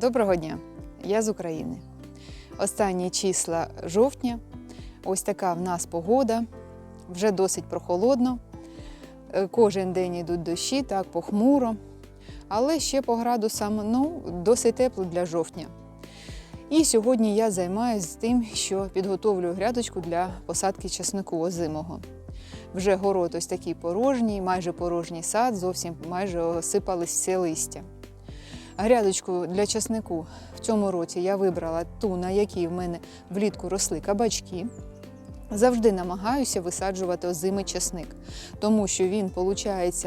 Доброго дня! Я з України. Останні числа жовтня. Ось така в нас погода. Вже досить прохолодно. Е, Кожен день йдуть дощі, так похмуро. Але ще по градусам ну, досить тепло для жовтня. І сьогодні я займаюся тим, що підготовлюю грядочку для посадки часнику озимого. Вже город ось такий порожній, майже порожній сад, зовсім майже осипались все листя. Грядочку для часнику в цьому році я вибрала ту, на якій в мене влітку росли кабачки. Завжди намагаюся висаджувати озимий часник, тому що він виходить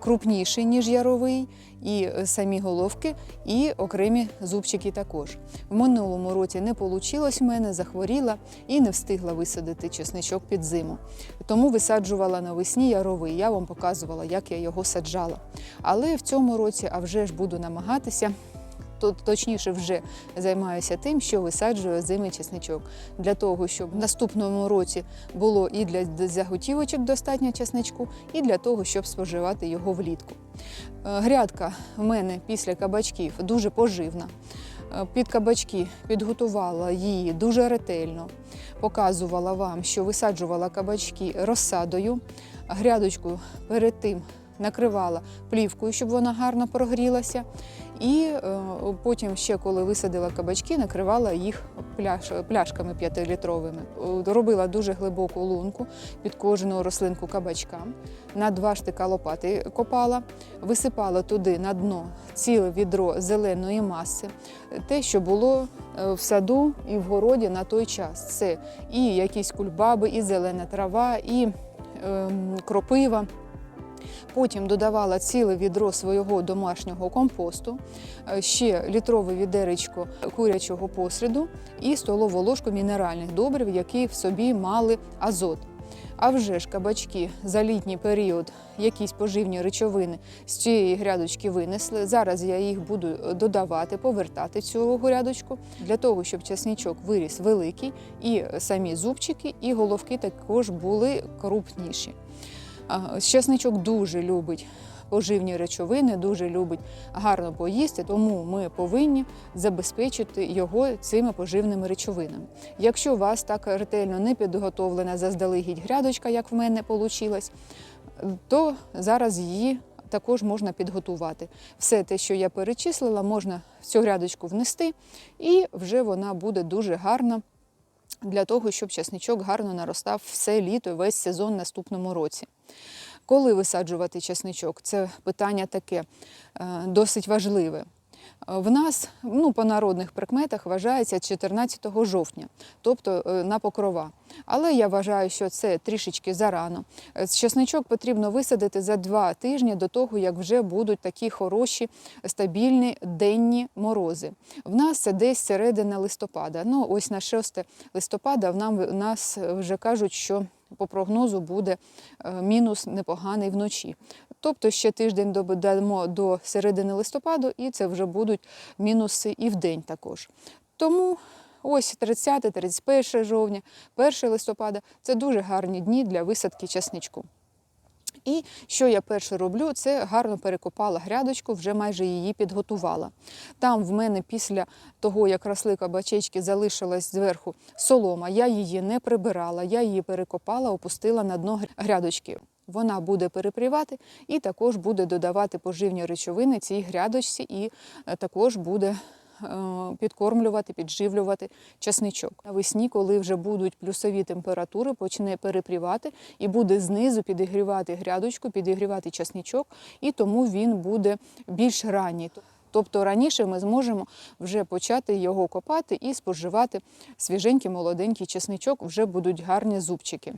крупніший, ніж яровий, і е, самі головки, і окремі зубчики також. В минулому році не вийшло в мене, захворіла і не встигла висадити чесничок під зиму. Тому висаджувала навесні яровий. Я вам показувала, як я його саджала. Але в цьому році, а вже ж буду намагатися. То- Точніше, вже займаюся тим, що висаджую озимий чесничок для того, щоб в наступному році було і для заготівочок достатньо чесничку, і для того, щоб споживати його влітку. Е, Грядка в мене після кабачків дуже поживна. Е, Під кабачки підготувала її дуже ретельно, показувала вам, що висаджувала кабачки розсадою. Грядочку перед тим накривала плівкою, щоб вона гарно прогрілася. І е, потім, ще коли висадила кабачки, накривала їх пляш, пляшками 5-літровими. Е, Робила дуже глибоку лунку під кожну рослинку кабачка. На два штика лопати копала, висипала туди на дно ціле відро зеленої маси. Те, що було е, в саду і в городі на той час. Це і якісь кульбаби, і зелена трава, і ем, кропива. Потім додавала ціле відро свого домашнього компосту, е, ще літрове відеречко курячого посреду і столову ложку мінеральних добрив, які в собі мали азот. А вже ж кабачки за літній період якісь поживні речовини з цієї грядочки винесли. Зараз я їх буду додавати, повертати цю грядочку для того, щоб часничок виріс великий, і самі зубчики, і головки також були крупніші. А, Часничок дуже любить поживні речовини, дуже любить гарно поїсти, тому ми повинні забезпечити його цими поживними речовинами. Якщо у вас так ретельно не підготовлена заздалегідь грядочка, як в мене вийшло, то зараз її також можна підготувати. Все те, що я перечислила, можна в цю грядочку внести, і вже вона буде дуже гарна для того, щоб часничок гарно наростав все літо, весь сезон наступному році. Коли висаджувати часничок? Це питання таке е, досить важливе. В нас ну, по народних прикметах вважається 14 жовтня, тобто е, на покрова. Але я вважаю, що це трішечки зарано. Е, Часничок потрібно висадити за два тижні до того, як вже будуть такі хороші стабільні денні морози. В нас це десь середина листопада. Ну, ось на 6 листопада в нас вже кажуть, що по прогнозу буде е, мінус непоганий вночі. Тобто ще тиждень додамо до середини листопаду, і це вже будуть мінуси і в день також. Тому ось 30-31 жовтня, 1 листопада це дуже гарні дні для висадки часничку. І що я перше роблю, це гарно перекопала грядочку, вже майже її підготувала. Там в мене після того, як росли кабачечки, залишилась зверху солома. Я її не прибирала, я її перекопала, опустила на дно грядочки. Вона буде перепрівати і також буде додавати поживні речовини цій грядочці, і е, також буде підкормлювати, підживлювати часничок. Навесні, коли вже будуть плюсові температури, почне перепрівати і буде знизу підігрівати грядочку, підігрівати часничок, і тому він буде більш ранній. Тобто раніше ми зможемо вже почати його копати і споживати свіженький молоденький чесничок, вже будуть гарні зубчики.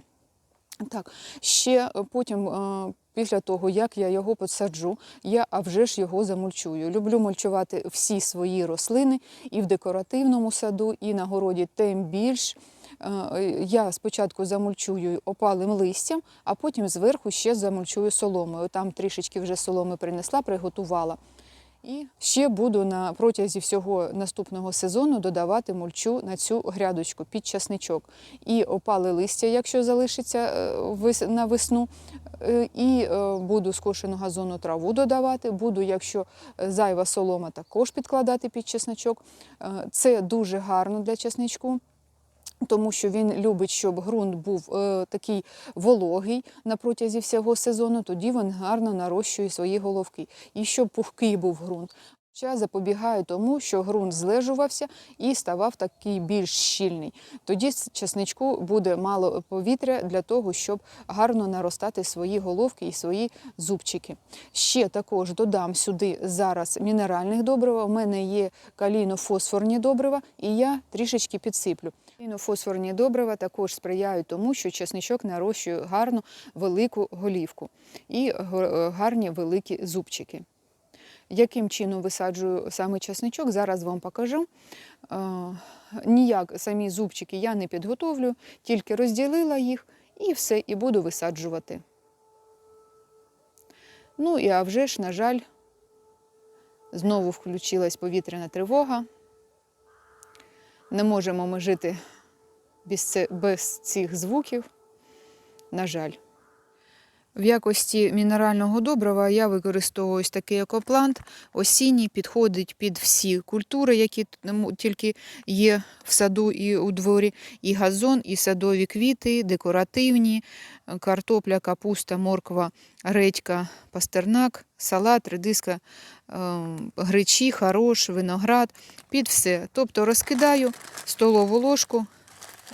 Так, ще е, потім, е, після того, як я його посаджу, я а вже ж його замульчую. Люблю мульчувати всі свої рослини і в декоративному саду, і на городі тим більш. Е, Я спочатку замульчую опалим листям, а потім зверху ще замульчую соломою. Там трішечки вже соломи принесла, приготувала. І ще буду на протязі всього наступного сезону додавати мульчу на цю грядочку під часничок. І опали листя, якщо залишиться е, на весну. Е, І е, буду скошену газонну траву додавати. Буду, якщо зайва солома, також підкладати під чесничок. Це дуже гарно для чесничку. Тому що він любить, щоб ґрунт був е, такий вологий на протязі всього сезону, тоді він гарно нарощує свої головки. І щоб пухкий був ґрунт. Ще запобігаю тому, що ґрунт злежувався і ставав такий більш щільний. Тоді з чесничку буде мало повітря для того, щоб гарно наростати свої головки і свої зубчики. Ще також додам сюди зараз мінеральних добрива. У мене є калійно-фосфорні добрива, і я трішечки підсиплю. Калійно-фосфорні добрива також сприяють тому, що чесничок нарощує гарну велику голівку і гарні великі зубчики. Яким чином висаджую саме чесничок, зараз вам покажу. Е, Ніяк самі зубчики я не підготовлю, тільки розділила їх і все, і буду висаджувати. Ну і а вже ж, на жаль, знову включилась повітряна тривога. Не можемо ми жити без цих звуків. На жаль. В якості мінерального добрива я використовую ось такий екоплант. Осінній підходить під всі культури, які тільки є в саду і у дворі. І газон, і садові квіти, декоративні, е, картопля, капуста, морква, редька, пастернак, салат, редиска, е, гречі, хорош, виноград, під все. Тобто розкидаю столову ложку,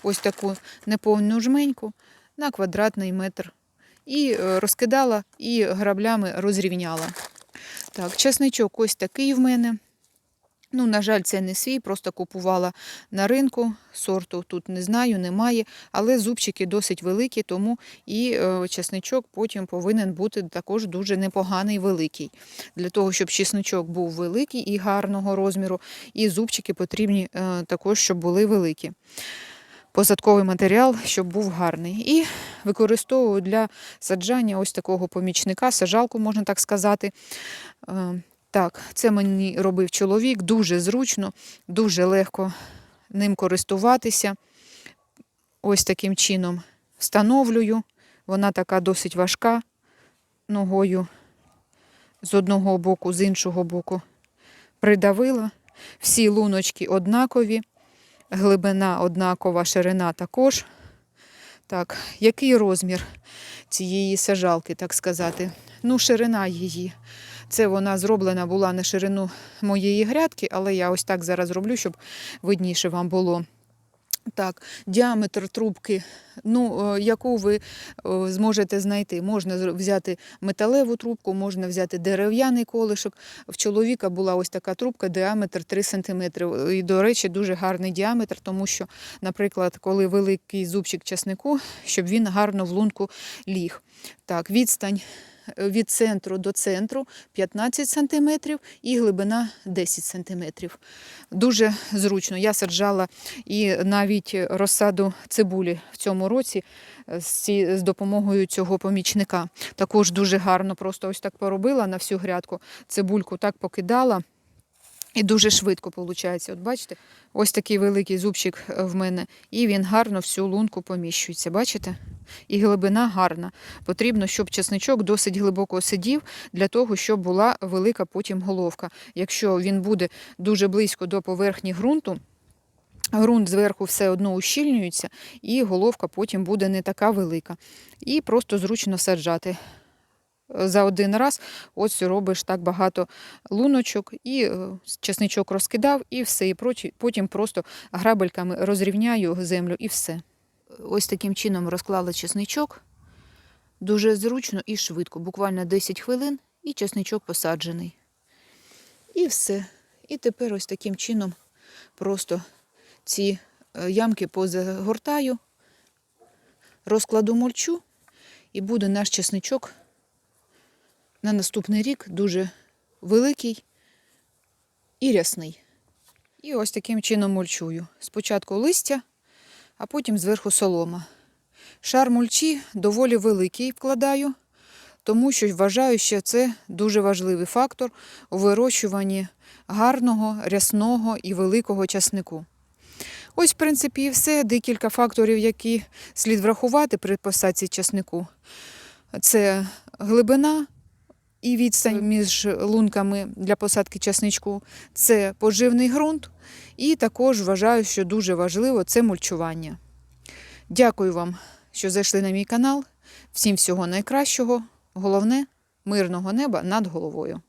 ось таку неповну жменьку на квадратний метр і е, розкидала, і граблями розрівняла. Так, чесничок ось такий в мене. Ну, на жаль, це не свій, просто купувала на ринку. Сорту тут не знаю, немає, але зубчики досить великі, тому і е, чесничок потім повинен бути також дуже непоганий великий. Для того, щоб чесничок був великий і гарного розміру, і зубчики потрібні е, також, щоб були великі. Посадковий матеріал, щоб був гарний. І використовую для саджання ось такого помічника, сажалку, можна так сказати. Е, Так, це мені робив чоловік, дуже зручно, дуже легко ним користуватися. Ось таким чином встановлюю. Вона така досить важка ногою з одного боку, з іншого боку. Придавила. Всі луночки однакові, глибина однакова, ширина також. Так, який розмір цієї сажалки, так сказати? Ну, ширина її. Це вона зроблена була на ширину моєї грядки, але я ось так зараз роблю, щоб видніше вам було. Так, діаметр трубки, ну, е, яку ви е, зможете знайти. Можна взяти металеву трубку, можна взяти дерев'яний колишок. В чоловіка була ось така трубка, діаметр 3 см. І, до речі, дуже гарний діаметр, тому що, наприклад, коли великий зубчик часнику, щоб він гарно в лунку ліг. Так, відстань від центру до центру 15 см і глибина 10 см. Дуже зручно. Я саджала і навіть розсаду цибулі в цьому році е, з, допомогою цього помічника. Також дуже гарно, просто ось так поробила на всю грядку. Цибульку так покидала. І дуже швидко виходить. От бачите, ось такий великий зубчик е, в мене, і він гарно всю лунку поміщується. Бачите? І глибина гарна. Потрібно, щоб чесничок досить глибоко сидів, для того, щоб була велика потім головка. Якщо він буде дуже близько до поверхні ґрунту, ґрунт зверху все одно ущільнюється, і головка потім буде не така велика. І просто зручно саджати. За один раз ось робиш так багато луночок, і е, чесничок розкидав, і все. І потім просто грабельками розрівняю землю і все. Ось таким чином розклала чесничок. Дуже зручно і швидко, буквально 10 хвилин, і чесничок посаджений. І все. І тепер ось таким чином просто ці е, ямки позагортаю, розкладу мульчу, і буде наш чесничок на наступний рік дуже великий і рясний. І ось таким чином мульчую. Спочатку листя, а потім зверху солома. Шар мульчі доволі великий вкладаю, тому що вважаю, що це дуже важливий фактор у вирощуванні гарного, рясного і великого часнику. Ось, в принципі, і все. Декілька факторів, які слід врахувати при посадці часнику. Це глибина і відстань між лунками для посадки часничку, це поживний ґрунт, і також вважаю, що дуже важливо це мульчування. Дякую вам, що зайшли на мій канал. Всім всього найкращого. Головне мирного неба над головою.